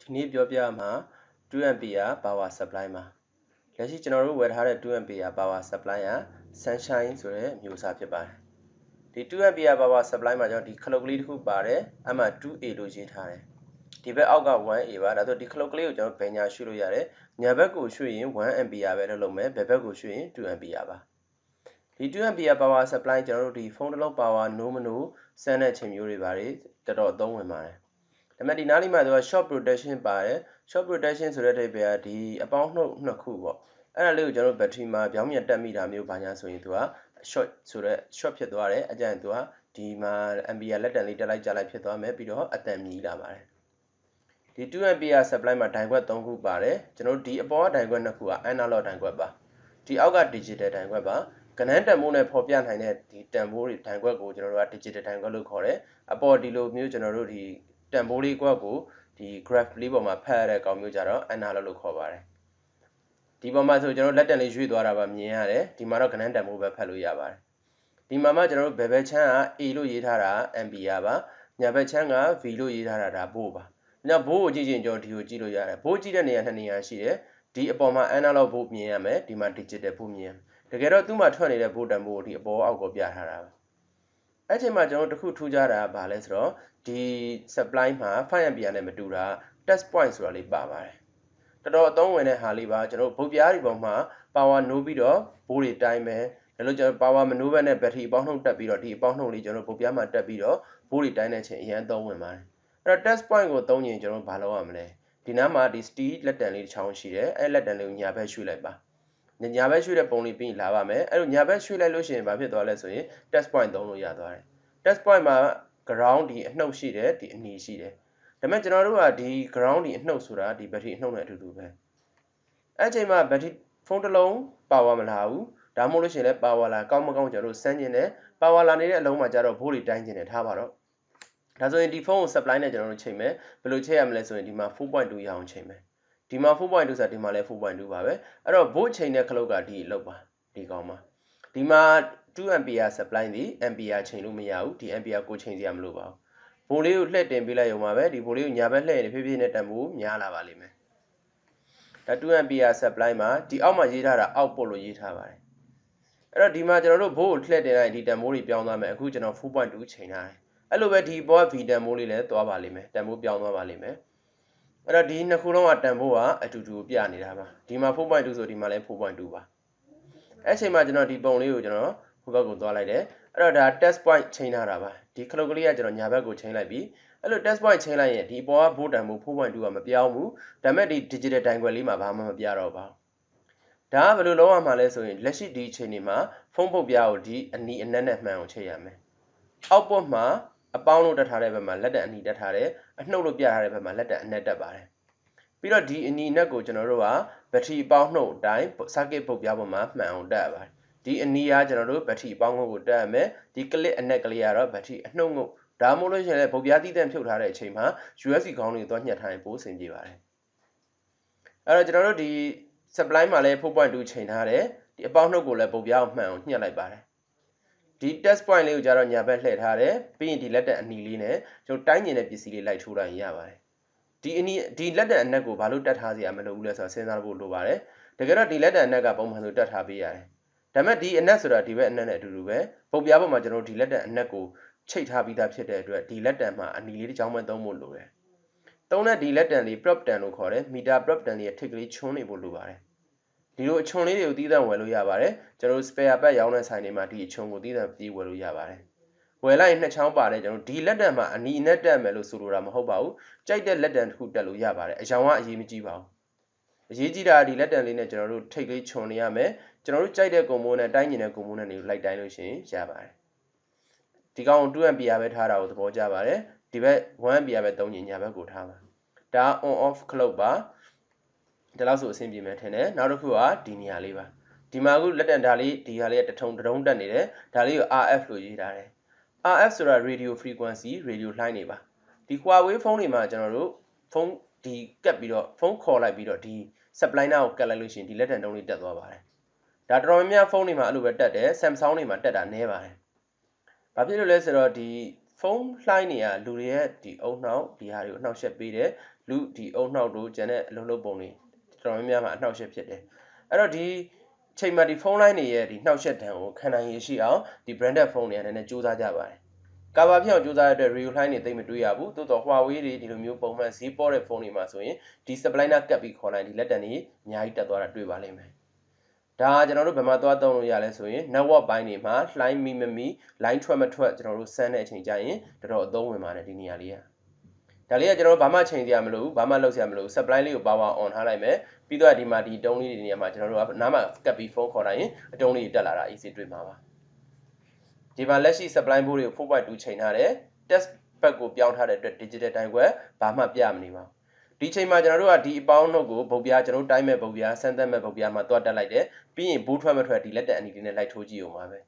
ဒီနေ့ပြောပြမှာ 2A power supply မှာလက်ရှိကျွန်တော်တို့ဝယ်ထားတဲ့ 2A power supply က sunshine ဆိုတဲ့မျိုးစားဖြစ်ပါတယ်ဒီ 2A power supply မှာကျွန်တော်ဒီခလုတ်ကလေးတစ်ခုပါတယ်အမှ 2A လို့ရေးထားတယ်ဒီဘက်အောက်က 1A ပါဒါဆိုဒီခလုတ်ကလေးကိုကျွန်တော်ဘယ်ညာရွှေ့လို့ရတယ်ညာဘက်ကိုရွှေ့ရင် 1A ပဲလုပ်လို့မယ်ဘယ်ဘက်ကိုရွှေ့ရင် 2A ပါဒီ 2A power supply ကျွန်တော်တို့ဒီဖုန်းတစ်လုံး power နိုးမနိုးစမ်းတဲ့ချိန်မျိုးတွေပါတယ်တော်တော်အသုံးဝင်ပါတယ် ဒါပေမဲ့ဒီနားလေးမှာသူက short protection ပါတယ် short protection ဆိုတဲ့အိဗယ်ကဒီအပေါင်းနှုတ်နှစ်ခုပေါ့အဲ့ဒါလေးကိုကျွန်တော်ဘက်ထရီမှာပြောင်းပြန်တက်မိတာမျိုးဘာညာဆိုရင်သူက short ဆိုတော့ short ဖြစ်သွားတယ်အကြံသူကဒီမှာ ampere လက်တန်လေးတက်လိုက်ကြလိုက်ဖြစ်သွားမယ်ပြီးတော့အတန်မြည်လာပါတယ်ဒီ2 ampere supply မှာဒိုင်ခွက်3ခုပါတယ်ကျွန်တော်ဒီအပေါ်ကဒိုင်ခွက်2ခုက analog ဒိုင်ခွက်ပါဒီအောက်က digital ဒိုင်ခွက်ပါကနန်းတန်မိုးနဲ့ဖော်ပြနိုင်တဲ့ဒီတန်ဖိုးတွေဒိုင်ခွက်ကိုကျွန်တော်တို့က digital ဒိုင်ခွက်လို့ခေါ်တယ်အပေါ်ဒီလိုမျိုးကျွန်တော်တို့ဒီ တန်ဖိုးလေးကွက်ကိုဒီ graph လေးပေါ်မှာဖတ်ရတဲ့ကောင်မျိုးကြတော့ analog လို့ခေါ်ပါတယ်ဒီပေါ်မှာဆိုကျွန်တော်လက်တန်လေးရွေ့သွားတာပါမြင်ရတယ်ဒီမှာတော့ကနန်းတန်ဖိုးပဲဖတ်လို့ရပါတယ်ဒီမှာမှကျွန်တော်တို့ဘယ်ဘက်ချမ်းက A လို့ရေးထားတာ ampere ပါညာဘက်ချမ်းက V လို့ရေးထားတာဒါဘို့ပါညဘိုးကိုကြည့်ချင်းကျွန်တော်ဒီကိုကြည့်လို့ရတယ်ဘိုးကြည့်တဲ့နေရာနှစ်နေရာရှိတယ်ဒီအပေါ်မှာ analog ဘို့မြင်ရမယ်ဒီမှာ digital ဘို့မြင်တကယ်တော့သူ့မှာထွက်နေတဲ့ဘို့တန်ဘို့ဒီအပေါ်အောက်ကိုပြထားတာပါအဲ့ချိန်မှာကျွန်တော်တခုထူးခြားတာကဘာလဲဆိုတော့ ဒီ supply မှာ5 ampere နဲ့မတူတာ test point ဆိုတာလေးပါပါတယ်တော်တော်အသုံးဝင်တဲ့ဟာလေးပါကျွန်တော်ဗုတ်ပြားတွေပေါ်မှာ power နိုးပြီးတော့ဘိုးတွေတိုင်းမယ်ဒါလို့ကျွန်တော် power မနိုးဘဲနဲ့ battery အပေါင်းနှုတ်တက်ပြီးတော့ဒီအပေါင်းနှုတ်လေးကျွန်တော်ဗုတ်ပြားမှာတက်ပြီးတော့ဘိုးတွေတိုင်းတဲ့အချိန်အရင်သုံးဝင်ပါတယ်အဲ့တော့ test point ကိုသုံးရင်ကျွန်တော်ဘာလုပ်ရမလဲဒီနားမှာဒီ steel လက်တံလေးတစ်ချောင်းရှိတယ်အဲ့လက်တံလေးကိုညာဘက်ရွှေ့လိုက်ပါညာဘက်ရွှေ့တဲ့ပုံလေးပြီးလာပါမယ်အဲ့လိုညာဘက်ရွှေ့လိုက်လို့ရှိရင်ဘာဖြစ်သွားလဲဆိုရင် test point သုံးလို့ရသွားတယ် test point မှာ ground ဒီအနှုတ်ရှိတယ်ဒီအနီရှိတယ်ဒါပေမဲ့ကျွန်တော်တို့ကဒီ ground ဒီအနှုတ်ဆိုတာဒီ battery အနှုတ်နဲ့အတူတူပဲအဲ့ချိန်မှာ battery ဖုန်းတစ်လုံး power မလာဘူးဒါမှမဟုတ်လို့ရှိရင်လည်း power လာကောင်းမကောင်းကျွန်တော်တို့စမ်းကျင်တယ် power လာနေတဲ့အလုံးမှာကျတော့ဘိုးတွေတိုင်းကျင်တယ်ထားပါတော့ဒါဆိုရင်ဒီဖုန်းကို supply နဲ့ကျွန်တော်တို့ချိန်မယ်ဘယ်လိုချိန်ရမလဲဆိုရင်ဒီမှာ4.2ရအောင်ချိန်မယ်ဒီမှာ4.2ဆိုတာဒီမှာလည်း4.2ပါပဲအဲ့တော့ဘို့ချိန်တဲ့ခလုတ်ကဒီလောက်ပါဒီကောင်မှာဒီမှာ 2 ampere supply ဒီ ampere ချိန်လို့မရဘူးဒီ ampere ကိုချိန်စရာမလိုပါဘူးဘိုးလေးကိုလှည့်တင်ပေးလိုက်ရုံပါပဲဒီဘိုးလေးကိုညာဘက်လှည့်ရင်ဖြည်းဖြည်းနဲ့တက်မှုများလာပါလိမ့်မယ်ဒါ2 ampere supply မှာဒီအောက်မှာရေးထားတာ output လို့ရေးထားပါတယ်အဲ့တော့ဒီမှာကျွန်တော်တို့ဘိုးကိုလှည့်တင်လိုက်ဒီတန်မိုးတွေပြောင်းသွားမယ်အခုကျွန်တော်4.2ချိန်ထားတယ်အဲ့လိုပဲဒီဘောက V တန်မိုးလေးလည်းသွားပါလိမ့်မယ်တန်မိုးပြောင်းသွားပါလိမ့်မယ်အဲ့တော့ဒီနှစ်ခုလုံးကတန်ဖိုးကအတူတူပြနေတာပါဒီမှာ4.2ဆိုဒီမှာလည်း4.2ပါအဲ့ချိန်မှာကျွန်တော်ဒီပုံလေးကိုကျွန်တော် ဟိုဘက်ကိုသွားလိုက်တယ်အဲ့တော့ဒါ test point ချိန်ထားတာပါဒီခလုတ်ကလေးကကျွန်တော်ညာဘက်ကိုချိန်လိုက်ပြီအဲ့လို test point ချိန်လိုက်ရင်ဒီပေါ်ကဘိုးတန်ဖိုး4.2ကမပြောင်းဘူးဒါပေမဲ့ဒီ digital တိုင်ခွက်လေးမှာဘာမှမပြတော့ပါဘူးဒါကဘယ်လိုလုပ်ရမှာလဲဆိုရင်လက်ရှိဒီအချိန်ဒီမှာဖုန်းပုတ်ပြားကိုဒီအနီအနက်နဲ့မှန်အောင်ချိန်ရမယ်အောက်ပေါ်မှာအပေါင်းလို့တက်ထားတဲ့ဘက်မှာလက်တံအနီတက်ထားတယ်အနှုတ်လို့ပြထားတဲ့ဘက်မှာလက်တံအနက်တက်ပါတယ်ပြီးတော့ဒီအနီနက်ကိုကျွန်တော်တို့ကဘက်ထရီအပေါင်းနှုတ်အတိုင်း circuit ပုတ်ပြားပေါ်မှာမှန်အောင်တက်ရပါတယ် ဒီအနီကကျွန်တော်တို့ဘက်ထရီအပေါင်းငုတ်ကိုတက်ရမယ်ဒီ clip အနက်ကလေးကတော့ဘက်ထရီအနှုတ်ငုတ်ဒါမှမဟုတ်လို့ရှိရင်လည်းပုတ်ပြားတည်တံ့ဖြုတ်ထားတဲ့အချိန်မှာ USB ခေါင်းလေးကိုတော့ညှက်ထားရင်ပို့ဆင်ပြေပါတယ်အဲ့တော့ကျွန်တော်တို့ဒီ supply မှာလည်း4.2ချိန်ထားတယ်ဒီအပေါင်းနှုတ်ကိုလည်းပုတ်ပြားကိုမှန်အောင်ညှက်လိုက်ပါတယ်ဒီ test point လေးကိုကြတော့ညာဘက်လှည့်ထားတယ်ပြီးရင်ဒီလက်တက်အနီလေးနဲ့ကျွန်တော်တိုင်းကျင်တဲ့ပစ္စည်းလေးလိုက်ထိုးလိုက်ရပါတယ်ဒီအနီဒီလက်တက်အနက်ကိုဘာလို့တက်ထားစရာမလိုဘူးလဲဆိုတော့စဉ်းစားဖို့လိုပါတယ်တကယ်တော့ဒီလက်တက်အနက်ကပုံမှန်ဆိုတက်ထားပေးရတယ် ဒါပေမဲ့ဒီအနက်ဆိုတာဒီဘက်အနက်နဲ့အတူတူပဲပုံပြားပေါ်မှာကျွန်တော်ဒီလက်တက်အနက်ကိုချိတ်ထားပြီးသားဖြစ်တဲ့အတွက်ဒီလက်တန်မှာအနီလေးတစ်ချောင်းပဲသုံးဖို့လိုတယ်သုံးတဲ့ဒီလက်တန်လေး prop တန်လို့ခေါ်တယ်မီတာ prop တန်လေးရဲ့ထိပ်ကလေးချွန်းနေဖို့လိုပါတယ်ဒီလိုအချွန်လေးတွေကိုသီးသန့်ဝယ်လို့ရပါတယ်ကျွန်တော်တို့ spare part ရောင်းတဲ့ဆိုင်တွေမှာဒီအချွန်ကိုသီးသန့်ပြီးဝယ်လို့ရပါတယ်ဝယ်လိုက်နှစ်ချောင်းပါတယ်ကျွန်တော်ဒီလက်တံမှာအနီနဲ့တက်မယ်လို့ဆိုလိုတာမဟုတ်ပါဘူးကြိုက်တဲ့လက်တံတစ်ခုတက်လို့ရပါတယ်အယောင်ကအရေးမကြီးပါဘူး အရေးကြီးတာဒီလက်တံလေးနဲ့ကျွန်တော်တို့ထိတ်လေးခြုံနေရမယ်ကျွန်တော်တို့ကြိုက်တဲ့ကွန်မိုးနဲ့တိုင်းကျင်တဲ့ကွန်မိုးနဲ့နေလိုက်တိုင်းလို့ရှိရင်ရပါတယ်ဒီကောင် 2 ampere ပဲထားတာကိုသဘောကျပါတယ်ဒီဘက် 1 ampere ပဲသုံးညညာဘက်ကိုထားပါဒါ on off clock ပါဒီလောက်ဆိုအဆင်ပြေမယ်ထင်တယ်နောက်တစ်ခုကဒီနေရာလေးပါဒီမှာအခုလက်တံဒါလေးဒီဟာလေးကတထုံတထုံတက်နေတယ်ဒါလေးကို RF လို့ရေးထားတယ် RF ဆိုတာ radio frequency radio လှိုင်းနေပါဒီ Huawei ဖုန်းတွေမှာကျွန်တော်တို့ဖုန်း ဒီကပ်ပြီးတော့ဖုန်းခေါ်လိုက်ပြီးတော့ဒီ supply နာကိုကပ်လိုက်လို့ရှိရင်ဒီလက်တံတုံးလေးတက်သွားပါတယ်ဒါတော်တော်များများဖုန်းတွေမှာအဲ့လိုပဲတက်တယ် Samsung တွေမှာတက်တာနည်းပါတယ်ဘာဖြစ်လို့လဲဆိုတော့ဒီဖဖုန်းလှိုင်းနေရလူတွေရဲ့ဒီအုံနှောက်ဒီဟာတွေကိုအနှောက်အယှက်ပေးတယ်လူဒီအုံနှောက်တို့ကျန်တဲ့အလုံးလုံးပုံတွေတော်တော်များများမှာအနှောက်အယှက်ဖြစ်တယ်အဲ့တော့ဒီချိန်မှာဒီဖုန်းလိုင်းတွေရဲ့ဒီနှောက်ယှက်တံကိုခံနိုင်ရရှိအောင်ဒီ branded phone တွေကလည်းနည်းနည်းစူးစမ်းကြပါတယ် ကာဗာဖြစ်အောင်စူးစမ်းရတဲ့ real line တွေသိမ့်မတွေ့ရဘူးတိုးတော့ Huawei တွေဒီလိုမျိုးပုံမှန်ဈေးပေါ်တဲ့ဖုန်းတွေမှာဆိုရင်ဒီ supply နာကပ်ပြီးခေါ်လိုက်ဒီလက်တံတွေအများကြီးတက်သွားတာတွေ့ပါလိမ့်မယ်ဒါကျွန်တော်တို့ဘယ်မှာသွားသုံးလို့ရလဲဆိုရင် network ဘိုင်းတွေမှာ line မိမမီ line ထွက်မထွက်ကျွန်တော်တို့စမ်းတဲ့အချိန်ကျရင်တော်တော်အသုံးဝင်ပါတယ်ဒီနေရာလေးကဒါလေးကကျွန်တော်တို့ဘာမှချိန်စရာမလိုဘူးဘာမှလုပ်စရာမလိုဘူး supply လေးကို power on ထားလိုက်မယ်ပြီးတော့ဒီမှာဒီတုံးလေးတွေနေရာမှာကျွန်တော်တို့ကနားမှာကပ်ပြီးဖုန်းခေါ်တိုင်းအတုံးလေးတက်လာတာ easy တွေ့မှာပါ ဒီမှာလက်ရှိ supply board တွေကို4.2ချိန်ထားတယ် test pack ကိုပြောင်းထားတဲ့အတွက် digital တိုင်ခွက်ဘာမှပြမနေပါဘူးဒီချိန်မှာကျွန်တော်တို့ကဒီအပေါင်းနှုတ်ကိုဗုတ်ပြားကျွန်တော်တို့တိုင်းမဲ့ဗုတ်ပြားစမ်းသပ်မဲ့ဗုတ်ပြားမှာတွတ်တက်လိုက်တယ်ပြီးရင်ဘူးထွက်မထွက်ဒီလက်တက်အနီလေးနဲ့လိုက်ထိုးကြည့်အောင်ပါပဲ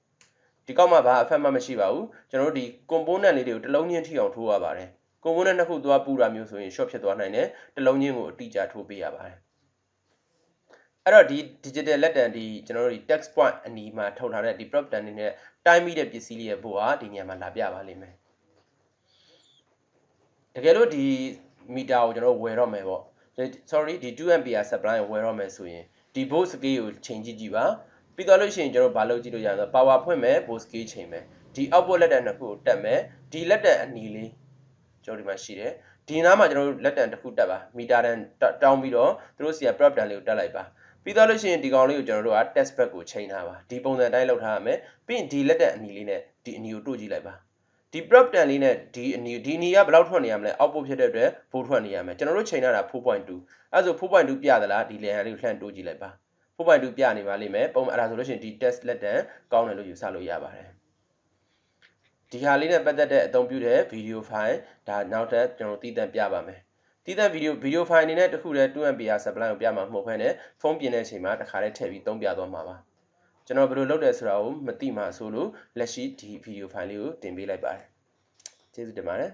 ဒီကောက်မှာဘာအဖက်မှမရှိပါဘူးကျွန်တော်တို့ဒီ component လေးတွေကိုတစ်လုံးချင်းထိအောင်ထိုးရပါတယ် component နှစ်ခုသွားပူတာမျိုးဆိုရင် short ဖြစ်သွားနိုင်တယ်တစ်လုံးချင်းကိုအတိအကျထိုးပေးရပါတယ် အဲ့တော့ဒီ digital လက်တံဒီကျွန်တော်တို့ဒီ text point အနီးမှာထုတ်ထားတဲ့ဒီ prop တန်နေနဲ့တိုင်းမိတဲ့ပစ္စည်းလေးရဲ့ဘို့ဟာဒီနေရာမှာလာပြပါလိမ့်မယ်တကယ်လို့ဒီမီတာကိုကျွန်တော်ဝယ်တော့မယ်ပေါ့ sorry ဒီ 2ampere supply ကိုဝယ်တော့မယ်ဆိုရင်ဒီ volt scale ကိုချိန်ကြည့်ကြည့်ပါပြီးတော့လို့ရှိရင်ကျွန်တော်ဘာလုပ်ကြည့်လို့ရလဲ power ဖွင့်မယ် volt scale ချိန်မယ်ဒီ output လက်တံနှစ်ခုကိုတက်မယ်ဒီလက်တံအနီလေးကျွန်တော်ဒီမှာရှိတယ်ဒီနားမှာကျွန်တော်တို့လက်တံတစ်ခုတက်ပါမီတာတန်တောင်းပြီးတော့သူတို့စီက prop တန်လေးကိုတက်လိုက်ပါ ပြီးတော့လို့ရှိရင်ဒီကောင်လေးကိုကျွန်တော်တို့က test back ကိုချိန်ထားပါဒီပုံစံတိုင်းလောက်ထားရမယ်ပြီးရင်ဒီလက်တံအနီလေးနဲ့ဒီအနီကိုတို့ကြည့်လိုက်ပါဒီ prop တန်လေးနဲ့ဒီအနီဒီအနီကဘယ်လောက်ထွက်နေရမလဲ output ဖြစ်တဲ့အတွက်ဖိုးထွက်နေရမယ်ကျွန်တော်တို့ချိန်ထားတာ4.2အဲဆို4.2ပြသလားဒီ layer လေးကိုလှမ်းတိုးကြည့်လိုက်ပါ4.2ပြနေပါလိမ့်မယ်ပုံမှန်အဲ့ဒါဆိုလို့ရှိရင်ဒီ test လက်တံကောင်းတယ်လို့ယူဆလို့ရပါတယ်ဒီဟာလေးနဲ့ပတ်သက်တဲ့အသုံးပြုတဲ့ video file ဒါနောက်ထပ်ကျွန်တော်တည်တံ့ပြပါမယ် တည်တံ့ video video file အနေနဲ့တခုတည်း 2MB supply ကိုပြမှာမဟုတ်ဘဲနဲ့ဖုန်းပြင်တဲ့အချိန်မှာတစ်ခါတည်းထည့်ပြီးသုံးပြသွားမှာပါကျွန်တော်ဘယ်လိုလုပ်တယ်ဆိုတာကိုမသိမှဆိုလို့လက်ရှိဒီ video file လေးကိုတင်ပေးလိုက်ပါတယ်ကျေးဇူးတင်ပါတယ်